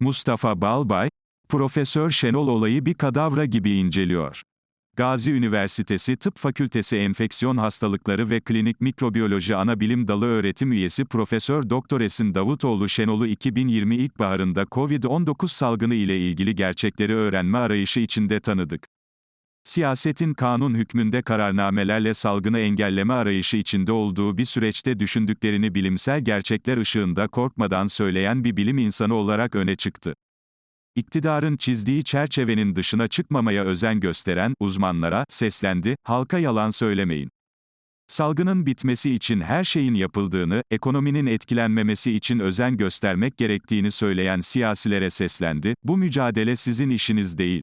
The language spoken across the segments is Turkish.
Mustafa Balbay, Profesör Şenol olayı bir kadavra gibi inceliyor. Gazi Üniversitesi Tıp Fakültesi Enfeksiyon Hastalıkları ve Klinik Mikrobiyoloji Anabilim Dalı öğretim üyesi Profesör Doktor Esin Davutoğlu Şenol'u 2020 ilkbaharında COVID-19 salgını ile ilgili gerçekleri öğrenme arayışı içinde tanıdık. Siyasetin kanun hükmünde kararnamelerle salgını engelleme arayışı içinde olduğu bir süreçte düşündüklerini bilimsel gerçekler ışığında korkmadan söyleyen bir bilim insanı olarak öne çıktı. İktidarın çizdiği çerçevenin dışına çıkmamaya özen gösteren uzmanlara seslendi, halka yalan söylemeyin. Salgının bitmesi için her şeyin yapıldığını, ekonominin etkilenmemesi için özen göstermek gerektiğini söyleyen siyasilere seslendi, bu mücadele sizin işiniz değil.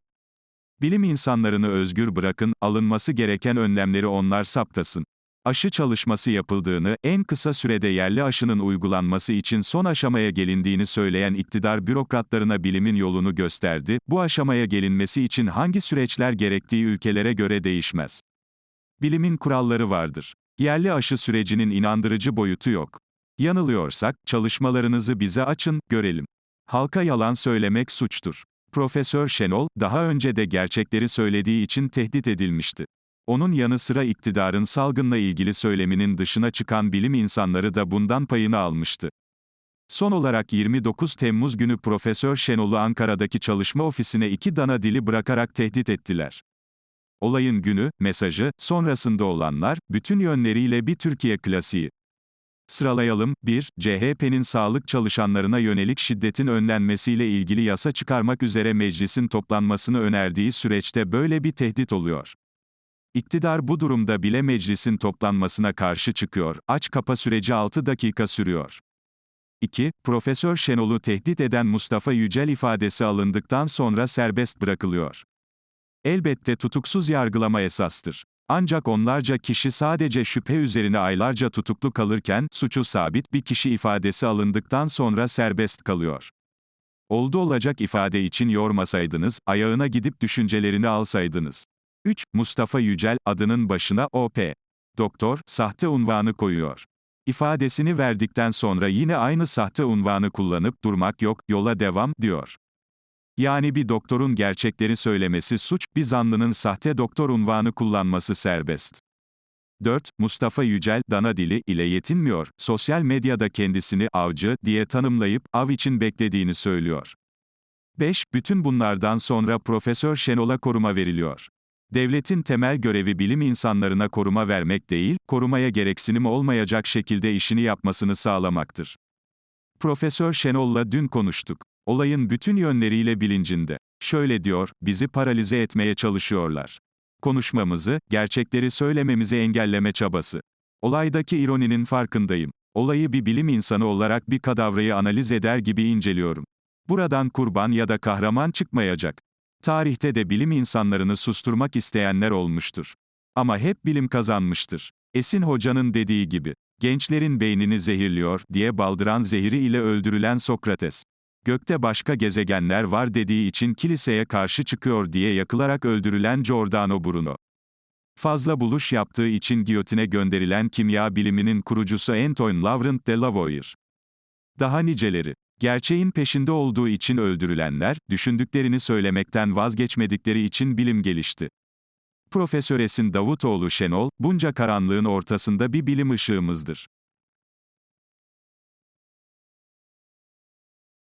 Bilim insanlarını özgür bırakın, alınması gereken önlemleri onlar saptasın. Aşı çalışması yapıldığını, en kısa sürede yerli aşının uygulanması için son aşamaya gelindiğini söyleyen iktidar bürokratlarına bilimin yolunu gösterdi, bu aşamaya gelinmesi için hangi süreçler gerektiği ülkelere göre değişmez. Bilimin kuralları vardır. Yerli aşı sürecinin inandırıcı boyutu yok. Yanılıyorsak, çalışmalarınızı bize açın, görelim. Halka yalan söylemek suçtur. Profesör Şenol, daha önce de gerçekleri söylediği için tehdit edilmişti. Onun yanı sıra iktidarın salgınla ilgili söyleminin dışına çıkan bilim insanları da bundan payını almıştı. Son olarak 29 Temmuz günü Profesör Şenol'u Ankara'daki çalışma ofisine iki dana dili bırakarak tehdit ettiler. Olayın günü, mesajı, sonrasında olanlar, bütün yönleriyle bir Türkiye klasiği. Sıralayalım, 1. CHP'nin sağlık çalışanlarına yönelik şiddetin önlenmesiyle ilgili yasa çıkarmak üzere meclisin toplanmasını önerdiği süreçte böyle bir tehdit oluyor. İktidar bu durumda bile meclisin toplanmasına karşı çıkıyor, aç kapa süreci 6 dakika sürüyor. 2. Profesör Şenol'u tehdit eden Mustafa Yücel ifadesi alındıktan sonra serbest bırakılıyor. Elbette tutuksuz yargılama esastır. Ancak onlarca kişi sadece şüphe üzerine aylarca tutuklu kalırken, suçu sabit bir kişi ifadesi alındıktan sonra serbest kalıyor. Oldu olacak ifade için yormasaydınız, ayağına gidip düşüncelerini alsaydınız. 3. Mustafa Yücel, adının başına OP. Doktor, sahte unvanı koyuyor. İfadesini verdikten sonra yine aynı sahte unvanı kullanıp durmak yok, yola devam, diyor. Yani bir doktorun gerçekleri söylemesi suç, bir zanlının sahte doktor unvanı kullanması serbest. 4. Mustafa Yücel, dana dili ile yetinmiyor, sosyal medyada kendisini avcı diye tanımlayıp av için beklediğini söylüyor. 5. Bütün bunlardan sonra Profesör Şenol'a koruma veriliyor. Devletin temel görevi bilim insanlarına koruma vermek değil, korumaya gereksinim olmayacak şekilde işini yapmasını sağlamaktır. Profesör Şenol'la dün konuştuk. Olayın bütün yönleriyle bilincinde. Şöyle diyor, bizi paralize etmeye çalışıyorlar. Konuşmamızı, gerçekleri söylememizi engelleme çabası. Olaydaki ironinin farkındayım. Olayı bir bilim insanı olarak bir kadavrayı analiz eder gibi inceliyorum. Buradan kurban ya da kahraman çıkmayacak. Tarihte de bilim insanlarını susturmak isteyenler olmuştur. Ama hep bilim kazanmıştır. Esin Hoca'nın dediği gibi, gençlerin beynini zehirliyor diye baldıran zehiri ile öldürülen Sokrates. Gökte başka gezegenler var dediği için kiliseye karşı çıkıyor diye yakılarak öldürülen Giordano Bruno. Fazla buluş yaptığı için giyotine gönderilen kimya biliminin kurucusu Antoine Laurent de Lavoisier. Daha niceleri. Gerçeğin peşinde olduğu için öldürülenler, düşündüklerini söylemekten vazgeçmedikleri için bilim gelişti. Profesör Esin Davutoğlu Şenol, bunca karanlığın ortasında bir bilim ışığımızdır.